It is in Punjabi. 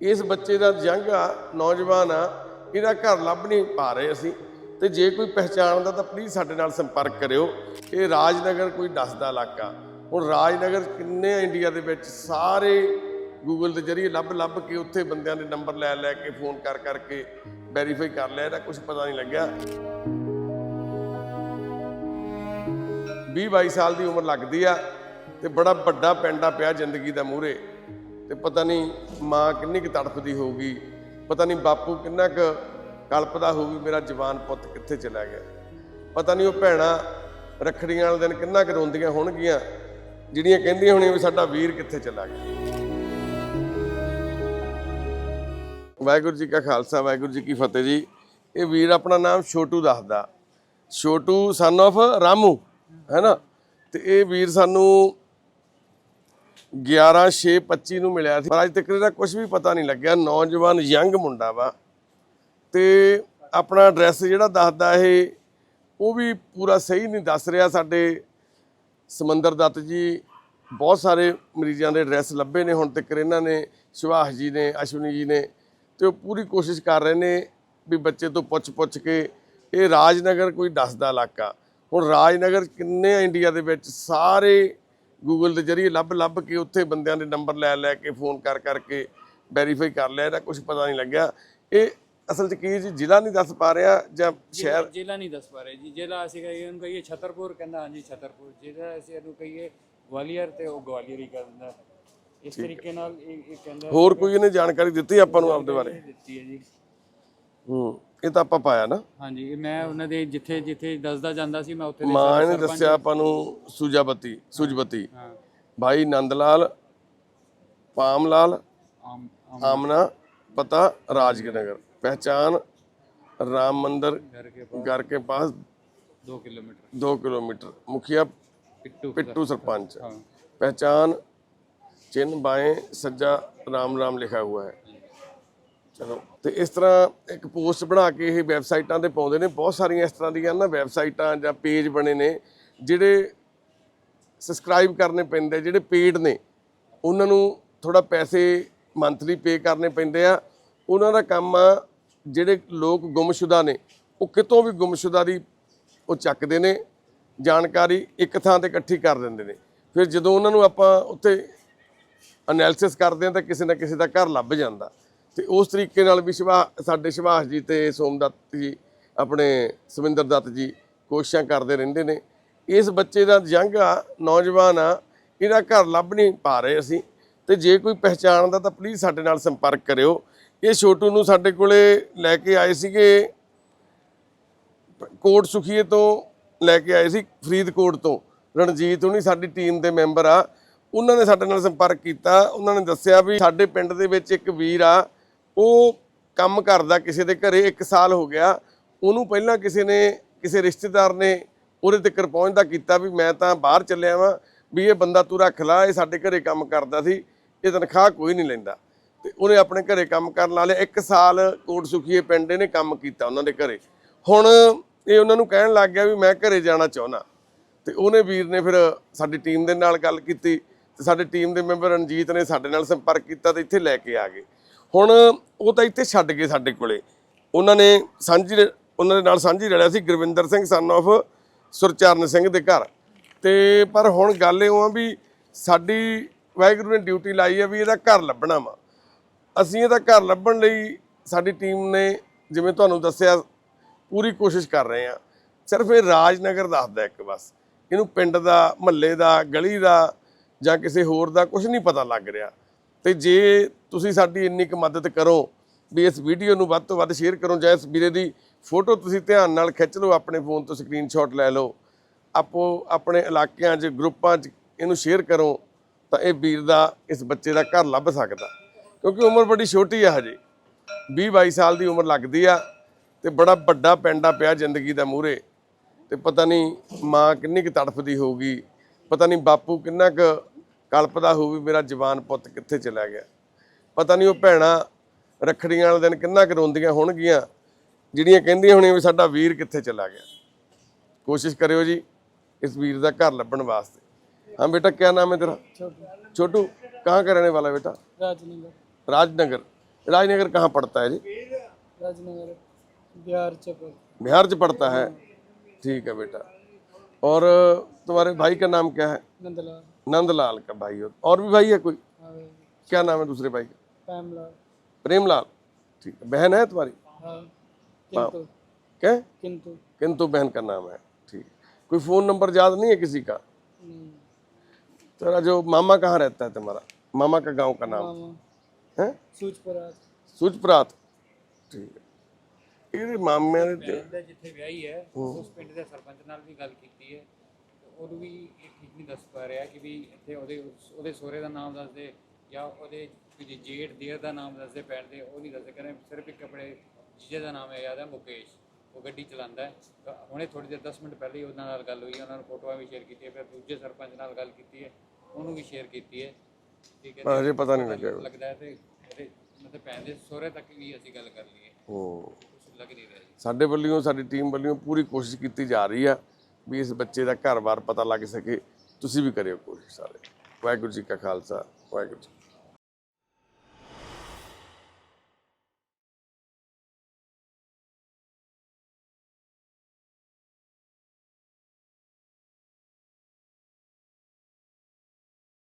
ਇਸ ਬੱਚੇ ਦਾ ਯੰਗ ਆ, ਨੌਜਵਾਨ ਆ, ਇਹਦਾ ਘਰ ਲੱਭ ਨਹੀਂ ਪਾ ਰਹੇ ਅਸੀਂ। ਤੇ ਜੇ ਕੋਈ ਪਹਿਚਾਣਦਾ ਤਾਂ ਪਲੀਜ਼ ਸਾਡੇ ਨਾਲ ਸੰਪਰਕ ਕਰਿਓ। ਇਹ ਰਾਜਨਗਰ ਕੋਈ ਦੱਸਦਾ ਇਲਾਕਾ। ਹੁਣ ਰਾਜਨਗਰ ਕਿੰਨੇ ਆ ਇੰਡੀਆ ਦੇ ਵਿੱਚ ਸਾਰੇ ਗੂਗਲ ਦੇ ਜ਼ਰੀਏ ਲੱਭ ਲੱਭ ਕੇ ਉੱਥੇ ਬੰਦਿਆਂ ਦੇ ਨੰਬਰ ਲੈ ਲੈ ਕੇ ਫੋਨ ਕਰ ਕਰਕੇ ਵੈਰੀਫਾਈ ਕਰ ਲਿਆ, ਇਹਦਾ ਕੁਝ ਪਤਾ ਨਹੀਂ ਲੱਗਿਆ। 20 22 ਸਾਲ ਦੀ ਉਮਰ ਲੱਗਦੀ ਆ ਤੇ ਬੜਾ ਵੱਡਾ ਪੈਂਡਾ ਪਿਆ ਜ਼ਿੰਦਗੀ ਦਾ ਮੂਹਰੇ। ਤੇ ਪਤਾ ਨਹੀਂ ਮਾਂ ਕਿੰਨੀ ਕੁ ਤੜਫਦੀ ਹੋਊਗੀ, ਪਤਾ ਨਹੀਂ ਬਾਪੂ ਕਿੰਨਾ ਕੁ ਕਲਪਦਾ ਹੋਊਗੀ ਮੇਰਾ ਜਵਾਨ ਪੁੱਤ ਕਿੱਥੇ ਚਲਾ ਗਿਆ। ਪਤਾ ਨਹੀਂ ਉਹ ਭੈਣਾਂ ਰੱਖੜੀਆਂ ਵਾਲੇ ਦਿਨ ਕਿੰਨਾ ਕੁ ਰੋਂਦੀਆਂ ਹੋਣਗੀਆਂ, ਜਿਹੜੀਆਂ ਕਹਿੰਦੀਆਂ ਹੋਣੀਆਂ ਵੀ ਸਾਡਾ ਵੀਰ ਕਿੱਥੇ ਚਲਾ ਗਿਆ। ਵਾਹਿਗੁਰੂ ਜੀ ਕਾ ਖਾਲਸਾ, ਵਾਹਿਗੁਰੂ ਜੀ ਕੀ ਫਤਿਹ ਜੀ। ਇਹ ਵੀਰ ਆਪਣਾ ਨਾਮ ਛੋਟੂ ਦੱਸਦਾ। ਛੋਟੂ ਸਨ of ਰਾਮੂ, ਹੈ ਨਾ? ਤੇ ਇਹ ਵੀਰ ਸਾਨੂੰ 11/6/25 ਨੂੰ ਮਿਲਿਆ ਸੀ। ਪਰ ਅੱਜ ਤੱਕ ਇਹਦਾ ਕੁਝ ਵੀ ਪਤਾ ਨਹੀਂ ਲੱਗਿਆ। ਨੌਜਵਾਨ ਯੰਗ ਮੁੰਡਾ ਵਾ। ਤੇ ਆਪਣਾ ਐਡਰੈਸ ਜਿਹੜਾ ਦੱਸਦਾ ਇਹ, ਉਹ ਵੀ ਪੂਰਾ ਸਹੀ ਨਹੀਂ ਦੱਸ ਰਿਹਾ। ਸਾਡੇ ਸਮੰਦਰ ਦੱਤ ਜੀ ਬਹੁਤ ਸਾਰੇ ਮਰੀਜ਼ਾਂ ਦੇ ਐਡਰੈਸ ਲੱਭੇ ਨੇ। ਹੁਣ ਤੱਕ ਇਹਨਾਂ ਨੇ, ਸੁਭਾਸ਼ ਜੀ ਨੇ, ਅਸ਼ਵਨੀ ਜੀ ਨੇ, ਤੇ ਉਹ ਪੂਰੀ ਕੋਸ਼ਿਸ਼ ਕਰ ਰਹੇ ਨੇ ਵੀ ਬੱਚੇ ਤੋਂ ਪੁੱਛ-ਪੁੱਛ ਕੇ ਇਹ ਰਾਜਨਗਰ ਕੋਈ ਦੱਸਦਾ ਇਲਾਕਾ। ਹੁਣ ਰਾਜਨਗਰ ਕਿੰਨੇ ਇੰਡੀਆ ਦੇ ਵਿੱਚ ਸਾਰੇ ਗੂਗਲ ਦੇ ਜ਼ਰੀਏ ਲੱਭ ਲੱਭ ਕੇ ਉੱਥੇ ਬੰਦਿਆਂ ਦੇ ਨੰਬਰ ਲੈ ਲੈ ਕੇ ਫੋਨ ਕਰ ਕਰਕੇ ਵੈਰੀਫਾਈ ਕਰ ਲਿਆ ਇਹਦਾ ਕੁਝ ਪਤਾ ਨਹੀਂ ਲੱਗਿਆ। ਇਹ ਅਸਲ 'ਚ ਕੀ ਜੀ ਜ਼ਿਲ੍ਹਾ ਨਹੀਂ ਦੱਸ ਪਾ ਰਿਹਾ ਜਾਂ ਸ਼ਹਿਰ? ਜ਼ਿਲ੍ਹਾ- ਜ਼ਿਲ੍ਹਾ ਨਹੀਂ ਦੱਸ ਪਾ ਰਹੇ ਜੀ। ਜ਼ਿਲ੍ਹਾ ਅਸੀਂ ਕਹੀਏ ਉਹਨੂੰ ਕਹੀਏ ਛਤਰਪੁਰ ਕਹਿੰਦਾ ਹਾਂਜੀ ਛਤਰਪੁਰ। ਜਿਹੜਾ ਅਸੀਂ ਇਹਨੂੰ ਕਹੀਏ ਗਵਾਲੀਅਰ ਤੇ ਉਹ ਗਵਾਲੀਅਰ ਹੀ ਕਰ ਦਿੰਦਾ। ਇਸ ਤਰੀਕੇ ਨਾਲ ਇਹ ਕਹਿੰਦਾ ਹੋਰ ਕੋਈ ਇਹਨੇ ਜਾਣਕਾਰੀ ਦਿੱਤੀ ਆਪਾਂ ਨੂੰ ਆਪਦੇ ਬਾਰੇ? ਦਿੱਤੀ ਹੈ ਜੀ। ਹੂੰ। ਇਹ ਤਾਂ ਆਪਾਂ ਪਾਇਆ ਨਾ। ਹਾਂਜੀ ਮੈਂ ਉਹਨਾਂ ਦੇ ਜਿੱਥੇ ਜਿੱਥੇ ਦੱਸਦਾ ਜਾਂਦਾ ਸੀ ਮੈਂ ਉੱਥੇ ਮਾਂ ਨੇ ਦੱਸਿਆ ਆਪਾਂ ਨੂੰ ਸੁਜਾਬਤੀ ਸੁਜਬਤੀ ਹਾਂ। ਭਾਈ ਨੰਦ ਲਾਲ ਪਾਮ ਲਾਲ ਆਮਨਾ ਪਤਾ ਰਾਜਨਗਰ ਪਹਿਚਾਨ ਰਾਮ ਮੰਦਰ ਘਰ ਕੇ ਪਾਸ 2 ਕਿਲੋਮੀਟਰ। 2 ਕਿਲੋਮੀਟਰ। ਮੁਖੀਆ ਪਿੱਟੂ ਸਰਪੰਚ। ਪਹਿਚਾन ਚਿੰਨ बाएं सज्जा राम राम लिखा हुआ है ਚਲੋ, ਤੇ ਇਸ ਤਰ੍ਹਾਂ ਇੱਕ ਪੋਸਟ ਬਣਾ ਕੇ ਇਹ ਵੈਬਸਾਈਟਾਂ ਤੇ ਪਾਉਂਦੇ ਨੇ, ਬਹੁਤ ਸਾਰੀਆਂ ਇਸ ਤਰ੍ਹਾਂ ਦੀਆਂ ਨਾ ਵੈਬਸਾਈਟਾਂ ਜਾਂ ਪੇਜ ਬਣੇ ਨੇ, ਜਿਹੜੇ ਸਬਸਕ੍ਰਾਈਬ ਕਰਨੇ ਪੈਂਦੇ ਜਿਹੜੇ ਪੇਡ ਨੇ, ਉਹਨਾਂ ਨੂੰ ਥੋੜਾ ਪੈਸੇ ਮੰਥਲੀ ਪੇ ਕਰਨੇ ਪੈਂਦੇ ਆ। ਉਹਨਾਂ ਦਾ ਕੰਮ ਆ, ਜਿਹੜੇ ਲੋਕ ਗੁੰਮਸ਼ੁਦਾ ਨੇ, ਉਹ ਕਿਤੋਂ ਵੀ ਗੁੰਮਸ਼ੁਦਾ ਦੀ ਉਹ ਚੱਕਦੇ ਨੇ, ਜਾਣਕਾਰੀ ਇੱਕ ਥਾਂ ਤੇ ਇਕੱਠੀ ਕਰ ਦਿੰਦੇ ਨੇ। ਫਿਰ ਜਦੋਂ ਉਹਨਾਂ ਨੂੰ ਆਪਾਂ ਉੱਥੇ ਅਨਾਲਿਸਿਸ ਕਰਦੇ ਆ, ਤਾਂ ਕਿਸੇ ਨਾ ਕਿਸੇ ਦਾ ਘਰ ਲੱਭ ਜਾਂਦਾ। ਤੇ ਉਸ ਤਰੀਕੇ ਨਾਲ ਵੀ ਸ਼ਿਵਾ, ਸਾਡੇ ਸੁਭਾਸ਼ ਜੀ ਤੇ ਸੋਮਦੱਤ ਜੀ, ਆਪਣੇ ਸਵਿੰਦਰ ਦੱਤ ਜੀ ਕੋਸ਼ਿਸ਼ਾਂ ਕਰਦੇ ਰਹਿੰਦੇ ਨੇ। ਇਸ ਬੱਚੇ ਦਾ ਜੰਗ ਆ, ਨੌਜਵਾਨ ਆ, ਇਹਦਾ ਘਰ ਲੱਭ ਨਹੀਂ ਪਾ ਰਹੇ ਅਸੀਂ। ਤੇ ਜੇ ਕੋਈ ਪਹਿਚਾਣਦਾ ਤਾਂ ਪਲੀਜ਼ ਸਾਡੇ ਨਾਲ ਸੰਪਰਕ ਕਰਿਓ। ਇਹ ਛੋਟੂ ਨੂੰ ਸਾਡੇ ਕੋਲੇ ਲੈ ਕੇ ਆਏ ਸੀਗੇ, ਕੋਟ ਸੁਖੀਏ ਤੋਂ ਲੈ ਕੇ ਆਏ ਸੀ, ਫਰੀਦਕੋਟ ਤੋਂ। ਰਣਜੀਤ ਹੁਣੀ ਸਾਡੀ ਟੀਮ ਦੇ ਮੈਂਬਰ ਆ। ਉਹਨਾਂ ਨੇ ਸਾਡੇ ਨਾਲ ਸੰਪਰਕ ਕੀਤਾ। ਉਹਨਾਂ ਨੇ ਦੱਸਿਆ ਵੀ ਸਾਡੇ ਪਿੰਡ ਦੇ ਵਿੱਚ ਇੱਕ ਵੀਰ ਆ ਉਹ ਕੰਮ ਕਰਦਾ ਕਿਸੇ ਦੇ ਘਰੇ 1 ਸਾਲ ਹੋ ਗਿਆ, ਉਹਨੂੰ ਪਹਿਲਾਂ ਕਿਸੇ ਨੇ, ਕਿਸੇ ਰਿਸ਼ਤੇਦਾਰ ਨੇ ਉਹਦੇ ਤੱਕ ਪਹੁੰਚਦਾ ਕੀਤਾ ਵੀ ਮੈਂ ਤਾਂ ਬਾਹਰ ਚੱਲਿਆ ਵਾਂ, ਵੀ ਇਹ ਬੰਦਾ ਤੂੰ ਰੱਖ ਲੈ, ਇਹ ਸਾਡੇ ਘਰੇ ਕੰਮ ਕਰਦਾ ਸੀ, ਇਹ ਤਨਖਾਹ ਕੋਈ ਨਹੀਂ ਲੈਂਦਾ। ਤੇ ਉਹਨੇ ਆਪਣੇ ਘਰੇ ਕੰਮ ਕਰਨ ਲਾ ਲਿਆ 1 ਸਾਲ ਕੋਟ ਸੁਖੀਏ ਪਿੰਡ ਇਹਨੇ ਕੰਮ ਕੀਤਾ ਉਹਨਾਂ ਦੇ ਘਰੇ। ਹੁਣ ਇਹ ਉਹਨਾਂ ਨੂੰ ਕਹਿਣ ਲੱਗ ਗਿਆ ਵੀ ਮੈਂ ਘਰੇ ਜਾਣਾ ਚਾਹੁੰਦਾ। ਤੇ ਉਹਨੇ ਵੀਰ ਨੇ ਫਿਰ ਸਾਡੀ ਟੀਮ ਦੇ ਨਾਲ ਗੱਲ ਕੀਤੀ, ਤੇ ਸਾਡੀ ਟੀਮ ਦੇ ਮੈਂਬਰ ਰਣਜੀਤ ਨੇ ਸਾਡੇ ਨਾਲ ਸੰਪਰਕ ਕੀਤਾ ਤੇ ਇੱਥੇ ਲੈ ਕੇ ਆ ਗਏ। ਹੁਣ ਉਹ ਤਾਂ ਇੱਥੇ ਛੱਡ ਗਏ ਸਾਡੇ ਕੋਲੇ। ਉਹਨਾਂ ਨੇ ਸਾਂਝੀ ਉਹਨਾਂ ਦੇ ਨਾਲ ਸਾਂਝੀ ਰਲਿਆ ਸੀ ਗੁਰਵਿੰਦਰ ਸਿੰਘ ਸਨ of ਸੁਰਚਰਨ ਸਿੰਘ ਦੇ ਘਰ। ਤੇ ਪਰ ਹੁਣ ਗੱਲ ਇਹ ਆ ਵੀ ਸਾਡੀ ਵਾਹਿਗੁਰੂ ਨੇ ਡਿਊਟੀ ਲਾਈ ਹੈ ਵੀ ਇਹਦਾ ਘਰ ਲੱਭਣਾ ਵਾ। ਅਸੀਂ ਇਹਦਾ ਘਰ ਲੱਭਣ ਲਈ ਸਾਡੀ ਟੀਮ ਨੇ ਜਿਵੇਂ ਤੁਹਾਨੂੰ ਦੱਸਿਆ, ਪੂਰੀ ਕੋਸ਼ਿਸ਼ ਕਰ ਰਹੇ ਆ। ਸਿਰਫ ਇਹ ਰਾਜਨਗਰ ਦੱਸਦਾ ਇੱਕ ਬਸ। ਇਹਨੂੰ ਪਿੰਡ ਦਾ, ਮਹੱਲੇ ਦਾ, ਗਲੀ ਦਾ ਜਾਂ ਕਿਸੇ ਹੋਰ ਦਾ ਕੁਝ ਨਹੀਂ ਪਤਾ ਲੱਗ ਰਿਹਾ। ਤੇ ਜੇ ਤੁਸੀਂ ਸਾਡੀ ਇੰਨੀ ਕੁ ਮਦਦ ਕਰੋ ਵੀ ਇਸ ਵੀਡੀਓ ਨੂੰ ਵੱਧ ਤੋਂ ਵੱਧ ਸ਼ੇਅਰ ਕਰੋ ਜਾਂ ਇਸ ਵੀਰੇ ਦੀ ਫੋਟੋ ਤੁਸੀਂ ਧਿਆਨ ਨਾਲ ਖਿੱਚ ਲਓ, ਆਪਣੇ ਫੋਨ ਤੋਂ ਸਕਰੀਨਸ਼ਾਟ ਲੈ ਲਓ, ਆਪੋ ਆਪਣੇ ਇਲਾਕਿਆਂ 'ਚ, ਗਰੁੱਪਾਂ 'ਚ ਇਹਨੂੰ ਸ਼ੇਅਰ ਕਰੋ ਤਾਂ ਇਹ ਵੀਰ ਦਾ, ਇਸ ਬੱਚੇ ਦਾ ਘਰ ਲੱਭ ਸਕਦਾ। ਕਿਉਂਕਿ ਉਮਰ ਬੜੀ ਛੋਟੀ ਆ ਹਜੇ 20 22 ਸਾਲ ਦੀ ਉਮਰ ਲੱਗਦੀ ਆ ਤੇ ਬੜਾ ਵੱਡਾ ਪੈਂਡਾ ਪਿਆ ਜ਼ਿੰਦਗੀ ਦਾ ਮੂਹਰੇ। ਤੇ ਪਤਾ ਨਹੀਂ ਮਾਂ ਕਿੰਨੀ ਕੁ ਤੜਫਦੀ ਹੋਊਗੀ, ਪਤਾ ਨਹੀਂ ਬਾਪੂ ਕਿੰਨਾ ਕੁ ਕਲਪਦਾ ਹੋਊ ਵੀ ਮੇਰਾ ਜਵਾਨ ਪੁੱਤ ਕਿੱਥੇ ਚਲਾ ਗਿਆ ਪਤਾ ਨਹੀਂ ਉਹ ਭੈਣਾਂ ਰੱਖੜੀਆਂ ਵਾਲੇ ਦਿਨ ਕਿੰਨਾ ਕੁ ਰੋਂਦੀਆਂ ਹੋਣਗੀਆਂ ਜਿਹੜੀਆਂ ਕਹਿੰਦੀਆਂ ਹੋਣੀਆਂ ਵੀ ਸਾਡਾ ਵੀਰ ਕਿੱਥੇ ਚਲਾ ਗਿਆ ਕੋਸ਼ਿਸ਼ ਕਰਿਓ ਜੀ ਇਸ ਵੀਰ ਦਾ ਘਰ ਲੱਭਣ ਵਾਸਤੇ हाँ बेटा क्या नाम है तेरा छोटू कहाँ का रहने वाला है बेटा ਰਾਜਨਗਰ राजनगर राजनगर कहाँ पड़ता है जी राजनगर बिहार चपर बिहार से पड़ता है ठीक है बेटा और तुम्हारे भाई का नाम क्या है नंदलाल नंदलाल का भाई हो और भी भाई है कोई हाँ क्या नाम है दूसरे भाई का पैमलाल प्रेमलाल ठीक है बहन है तुम्हारी हाँ किंतु क्या किंतु किंतु बहन का नाम है ठीक कोई फोन नंबर याद नहीं है किसी का नहीं तेरा जो मामा कहाँ रहता है तुम्हारा मामा का गांव का नाम मामा है सूचपरात ਸੁਜਪ੍ਰਾਤ ਠੀਕ ਹੈ ਇਹਦੇ ਮਾਮੇ ਦੇ ਭੈਣ ਦਾ ਜਿੱਥੇ ਵਿਆਹੀ ਹੈ ਉਸ ਪਿੰਡ ਦੇ ਸਰਪੰਚ ਨਾਲ ਵੀ ਗੱਲ ਕੀਤੀ ਹੈ ਤੇ ਉਹਨੂੰ ਵੀ ਇਹ ਠੀਕ ਨਹੀਂ ਦੱਸ ਪਾ ਰਿਹਾ ਕਿ ਵੀ ਇੱਥੇ ਉਹਦੇ ਉਹਦੇ ਸਹੁਰੇ ਦਾ ਨਾਮ ਦੱਸ ਦੇ ਜਾਂ ਉਹਦੇ ਕੋਈ ਜੇਠ ਦੇਰ ਦਾ ਨਾਮ ਦੱਸ ਦੇ ਭੈਣ ਦੇ ਉਹ ਨਹੀਂ ਦੱਸ ਕਰੇ ਸਿਰਫ ਇੱਕ ਆਪਣੇ ਜੀਜੇ ਦਾ ਨਾਮ ਹੈ ਯਾਦ ਹੈ ਮੁਕੇਸ਼। ਉਹ ਗੱਡੀ ਚਲਾਉਂਦਾ ਹੈ। ਹੁਣੇ ਥੋੜੀ ਦੇਰ 10 ਮਿੰਟ ਪਹਿਲੇ ਹੀ ਉਹਨਾਂ ਨਾਲ ਗੱਲ ਹੋਈ ਹੈ। ਉਹਨਾਂ ਨੂੰ ਫੋਟੋਆਂ ਵੀ ਸ਼ੇਅਰ ਕੀਤੀਆਂ ਫਿਰ ਦੂਜੇ ਸਰਪੰਚ ਨਾਲ ਗੱਲ ਕੀਤੀ ਹੈ। ਉਹਨੂੰ ਵੀ ਸ਼ੇਅਰ ਕੀਤੀ ਹੈ। ਠੀਕ ਹੈ ਅਜੇ ਪਤਾ ਨਹੀਂ ਲੱਗਿਆ। ਲੱਗਦਾ ਹੈ ਤੇ ਇਹਦੇ ਮਤਲਬ ਭੈਣ ਦੇ ਸਹੁਰੇ ਤੱਕ ਵੀ ਅਸੀਂ ਗੱਲ ਕਰ ਲਈਏ। ਹੂੰ ਲੱਗ ਨਹੀਂ ਰਿਹਾ ਸਾਡੇ ਵੱਲੋਂ ਸਾਡੀ ਟੀਮ ਵੱਲੋਂ ਪੂਰੀ ਕੋਸ਼ਿਸ਼ ਕੀਤੀ ਜਾ ਰਹੀ ਆ। ਵੀ ਇਸ ਬੱਚੇ ਦਾ ਘਰ-ਬਾਰ ਪਤਾ ਲੱਗ ਸਕੇ। ਤੁਸੀਂ ਵੀ ਕਰਿਓ ਕੋਸ਼ਿਸ਼ ਸਾਰੇ। ਵਾਹਿਗੁਰੂ ਜੀ ਕਾ ਖਾਲਸਾ, ਵਾਹਿਗੁਰੂ ਜੀ